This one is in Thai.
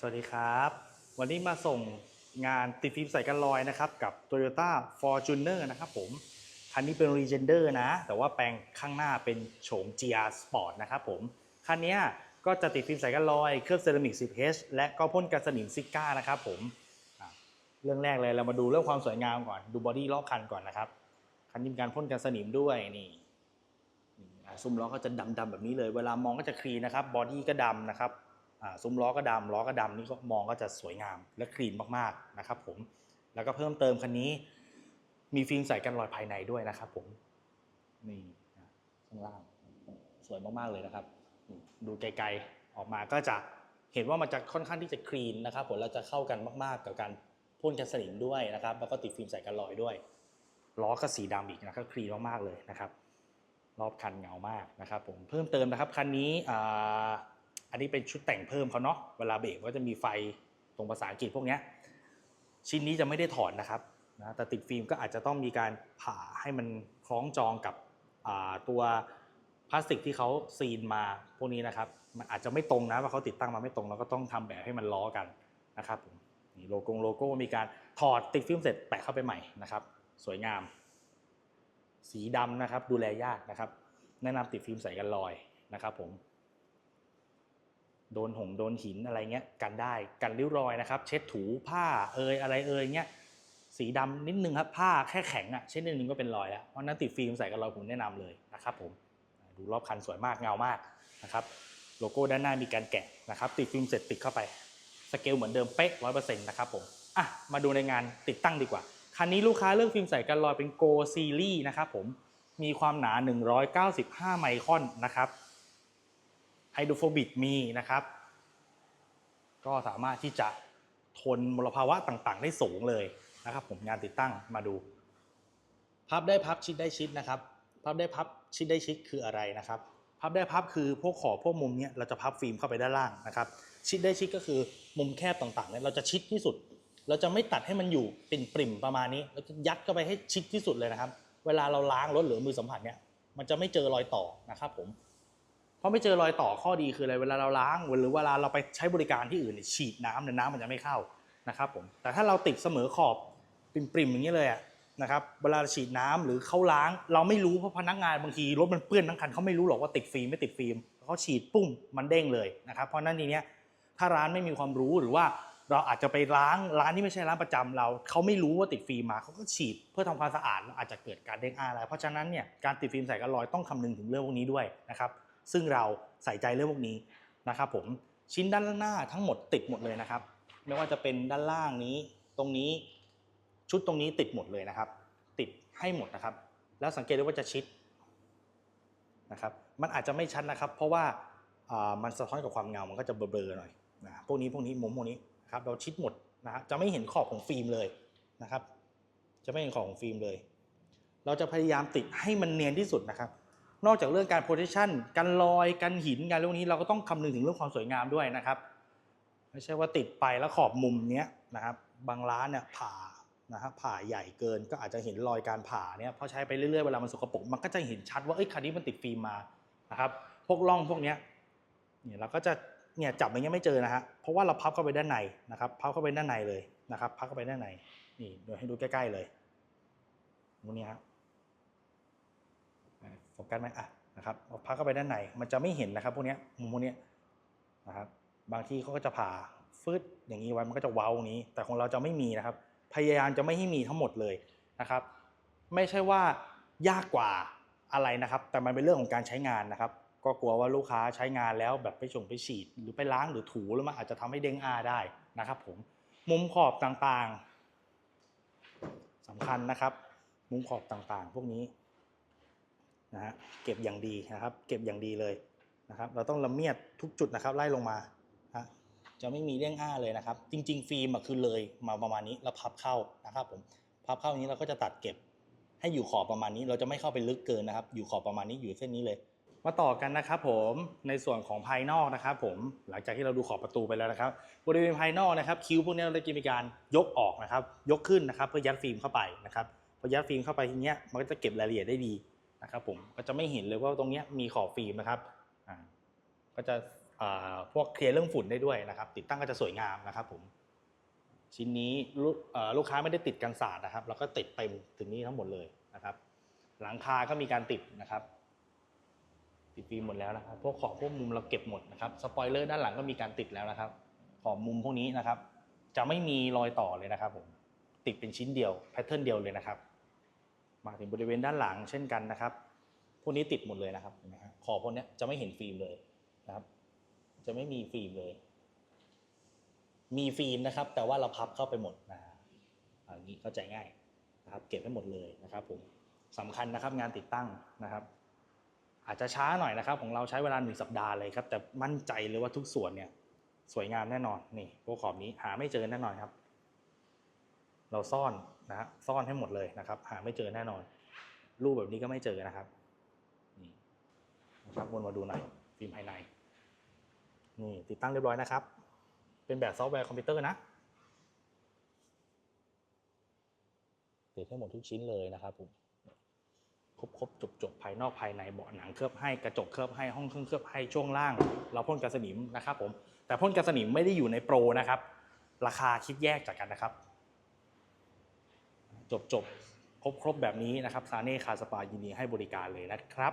สวัสดีครับ วันนี้มาส่งงานติดฟิล์มใส่กันรอยนะครับ กับ Toyota Fortuner นะครับผม คันนี้เป็น Legender นะ แต่ว่าแปลงข้างหน้าเป็นโฉม GR Sport นะครับผม คันนี้ก็จะติดฟิล์มใส่กันรอย เคลือบเซรามิก 10H และก็พ่นกันสนิมซิก้านะครับผม เรื่องแรกเลยเรามาดูเรื่องความสวยงามก่อน ดูบอดี้รอบคันก่อนนะครับ คันนี้มีการพ่นกันสนิมด้วยนี่ซุ้มล้อก็จะดำๆแบบนี้เลย เวลามองก็จะคลีนะครับ บอดี้ก็ดำนะครับ ซุ้มล้อก็ดำล้อก็ดำนี่ก็มองก็จะสวยงามและคลีนมากๆนะครับผมแล้วก็เพิ่มเติมคันนี้มีฟิล์มใส่กันรอยภายในด้วยนะครับผมนี่ข้างล่างสวยมากๆเลยนะครับ ดูไกลๆออกมาก็จะเห็นว่ามันจะค่อนข้างที่จะคลีนนะครับผมแล้วจะเข้ากันมากๆ กับการพ่นกันสนิมด้วยนะครับ แล้วก็ติดฟิล์มใส่กันรอยด้วยล้อก็สีดำอีกนะครับคลีนมากๆเลยนะครับ รอบคันเงามากนะครับ ผมเพิ่มเติมนะครับคันนี้ อันนี้เป็นชุดแต่งเพิ่มเขาเนาะเวลาเบรกก็จะมีไฟตรงภาษาอังกฤษพวกนี้ชิ้นนี้จะไม่ได้ถอดนะครับนะแต่ติดฟิล์มก็อาจจะต้องมีการผ่าให้มันคล้องจองกับตัวพลาสติกที่เขาซีนมาพวกนี้นะครับมันอาจจะไม่ตรงนะว่าเขาติดตั้งมาไม่ตรงเราก็ต้องทำแบบให้มันล้อกันนะครับผมนี่โลโก้โลโก้มีการถอดติดฟิล์มเสร็จแปะเข้าไปใหม่นะครับ สวยงาม สีดำนะครับดูแลยากนะครับ แนะนำติดฟิล์มใส่กันรอยนะครับผม โดนหงโดนหินอะไรเงี้ยกันได้กันริ้วรอยนะครับ เช็ดถูผ้าเอยอะไรเอยเงี้ยสีดำนิดนึงครับผ้าแค่แข็งอะ่ะเช็ดนิดนึงก็เป็นรอยแล้วเพราะนั้นติดฟิล์มใส่กันรอยผมแนะนำเลยนะครับผมดูรอบคันสวยมากเงามากนะครับโลโก้ด้านหน้ามีการแกะนะครับติดฟิล์มเสร็จติดเข้าไปสเกลเหมือนเดิมเป๊ะร้อยเปอร์เซ็นต์นะครับผมอะมาดูในงานติดตั้งดีกว่า คันนี้ลูกค้าเลือกฟิล์มใส่กันรอยเป็น Go Series นะครับผมมีความหนา 195 ไมครอนนะครับ ไฮโดรโฟบิกมีนะครับ ก็สามารถที่จะทนมลภาวะต่างๆ ได้สูงเลยนะครับ ผมงานติดตั้งมาดู พับได้พับชิดได้ชิดนะครับ พับได้พับชิดได้ชิดคืออะไรนะครับ พับได้พับคือพวกขอบพวกมุมเนี้ยเราจะพับฟิล์มเข้าไปด้านล่างนะครับ ชิดได้ชิดก็คือมุมแคบต่างๆเนี่ยเราจะชิดที่สุด เราจะไม่ตัดให้มันอยู่เป็นปริ่มประมาณนี้เราจะยัดเข้าไปให้ชิดที่สุดเลยนะครับ เวลาเราล้างรถหรือมือสัมผัสเนี่ยมันจะไม่เจอรอยต่อนะครับผม เพราะไม่เจอรอยต่อข้อดีคืออะไรเวลาเราล้างหรือเวลาเราไปใช้บริการที่อื่นฉีดน้ำเนี่ยน้ำมันจะไม่เข้านะครับผมแต่ถ้าเราติดเสมอขอบปริมๆอย่างนี้เลยนะครับเวลาฉีดน้ำหรือเขาล้าง เราไม่รู้เพราะพนักงานบางทีรถมันเปื้อนทั้งคันเขาไม่รู้หรอกว่าติดฟิล์มไม่ติดฟิล์มเขาฉีดปุ้มมันเด้งเลยนะครับเพราะนั้นทีเนี้ยถ้าร้านไม่มีความรู้หรือว่าเราอาจจะไปล้างร้านที่ไม่ใช่ร้านประจำเราเขาไม่รู้ว่าติดฟิล์มมาเขาก็ฉีดเพื่อทำความสะอาดอาจจะเกิดการเด้งอาอะไรเพราะฉะนั้นเนี่ยการติดฟิล์มใส่กันรอยต้องคำนึงถึงเรื่องพวกนี้ด้วยนะครับ ซึ่งเราใส่ใจเรื่องพวกนี้นะครับผมชิ้นด้านหน้าทั้งหมดติดหมดเลยนะครับ ไม่ว่าจะเป็นด้านล่างนี้ตรงนี้ชุดตรงนี้ติดหมดเลยนะครับ ติดให้หมดนะครับ แล้วสังเกตได้ว่าจะชิดนะครับ มันอาจจะไม่ชัดนะครับ เพราะว่ามันสะท้อนกับความเงา มันก็จะเบลอๆหน่อยนะพวกนี้พวกนี้มุมพวกนี้นะครับเราชิดหมดนะฮะจะไม่เห็นขอบของฟิล์มเลยนะครับ จะไม่เห็นขอบของฟิล์มเลย เราจะพยายามติดให้มันเนียนที่สุดนะครับ นอกจากเรื่องการ protection กันรอยกันหินกันเรื่องนี้เราก็ต้องคำนึงถึงเรื่องความสวยงามด้วยนะครับ ไม่ใช่ว่าติดไปแล้วขอบมุมเนี้ยนะครับ บางร้านเนี่ยผ่านะครับผ่าใหญ่เกินก็อาจจะเห็นรอยการผ่าเนี่ยพอใช้ไปเรื่อยๆเวลามันสกปรกมันก็จะเห็นชัดว่าเอ้ยคันนี้มันติดฟิล์มมานะครับพวกร่องพวกเนี้ยเนี่ยเราก็จะเนี่ยจับอย่างเงี้ยไม่เจอนะฮะเพราะว่าเราพับเข้าไปด้านในนะครับพับเข้าไปด้านในเลยนะครับพับเข้าไปด้านในนี่เดี๋ยวให้ดูใกล้ๆเลยตรงนี้ฮะอะโฟกัสไหมอะนะครับเอาพับเข้าไปด้านในมันจะไม่เห็นนะครับพวกนี้มุมพวกนี้นะครับบางที่เขาก็จะผ่าฟืดอย่างนี้ไว้มันก็จะเว้านี้ แต่ของเราจะไม่มีนะครับ พยายามจะไม่ให้มีทั้งหมดเลยนะครับ ไม่ใช่ว่ายากกว่าอะไรนะครับ แต่มันเป็นเรื่องของการใช้งานนะครับ ก็กลัวว่าลูกค้าใช้งานแล้วแบบไปชงไปฉีด หรือไปล้างหรือถูแล้วมันอาจจะทำให้เด้งอาได้นะครับผมมุมขอบต่างๆสำคัญนะครับ มุมขอบต่างๆ พวกนี้ นะฮะเก็บอย่างดีนะครับ เก็บอย่างดีเลยนะครับ เราต้องละเมียดทุกจุดนะครับ ไล่ลงมาะจะไม่มีเด้งอ้าเลยนะครับ จริง ๆ ฟิล์มคือเลยมาประมาณนี้แล้วพับเข้านะครับผมพับเข้าอย่างนี้เราก็จะตัดเก็บให้อยู่ขอบประมาณนี้ เราจะไม่เข้าไปลึกเกินนะครับ อยู่ขอบประมาณนี้อยู่เส้นนี้เลยมาต่อกันนะครับผมในส่วนของภายนอกนะครับผมหลังจากที่เราดูขอบประตูไปแล้วนะครับ บริเวณภายนอกนะครับ คิ้วพวกนี้เราจะมีการยกออกนะครับ ยกขึ้นนะครับ เพื่อยัดฟิล์มเข้าไปนะครับพอยัดฟิล์มเข้าไปทีเนี้ยมันก็จะเก็บรายละเอียดได้ดี นะครับผมก็จะไม่เห็นเลยว่าตรงนี้มีขอบฟิล์มนะครับก็จะพวกเคลียร์เรื่องฝุ่นได้ด้วยนะครับ ติดตั้งก็จะสวยงามนะครับผมชิ้นนี้ลูกค้าไม่ได้ติดกันศาสตร์นะครับแล้วก็ติดเต็มถึงนี้ทั้งหมดเลยนะครับ หลังคาก็มีการติดนะครับ ติดฟิล์มหมดแล้วนะครับ พวกขอบพวกมุมเราเก็บหมดนะครับสปอยเลอร์ด้านหลังก็มีการติดแล้วนะครับ ขอบมุมพวกนี้นะครับ จะไม่มีรอยต่อเลยนะครับผมติดเป็นชิ้นเดียวแพทเทิร์นเดียวเลยนะครับ มาถึงบริเวณด้านหลังเช่นกันนะครับ พวกนี้ติดหมดเลยนะครับขอบพวกนี้จะไม่เห็นฟิล์มเลยนะครับ จะไม่มีฟิล์มเลย มีฟิล์มนะครับ แต่ว่าเราพับเข้าไปหมดนะอันนี้เข้าใจง่ายนะครับ เก็บให้หมดเลยนะครับ ผมสำคัญนะครับงานติดตั้งนะครับ อาจจะช้าหน่อยนะครับ ของเราใช้เวลาหนึ่งสัปดาห์เลยครับ แต่มั่นใจเลยว่าทุกส่วนเนี่ยสวยงามแน่นอนนี่พวกขอบนี้หาไม่เจอแน่นอนครับ เราซ่อน นะฮะซ่อนให้หมดเลยนะครับ หาไม่เจอแน่นอน รูปแบบนี้ก็ไม่เจอนะครับนี่นะครับวนมาดูหน่อยฟิล์มภายในนี่ติดตั้งเรียบร้อยนะครับ เป็นแบบซอฟต์แวร์คอมพิวเตอร์นะติดให้หมดทุกชิ้นเลยนะครับผมครบครบจบจบภายนอกภายในเบาะหนังเคลือบให้กระจกเคลือบให้ห้องเครื่องเคลือบให้ช่วงล่าง เราพ่นกันสนิมนะครับผมแต่พ่นกันสนิมไม่ได้อยู่ในโปรนะครับ ราคาคิดแยกจากกันนะครับ จบจบครบครบแบบนี้นะครับซาเน่คาสปายินดีให้บริการเลยนะครับ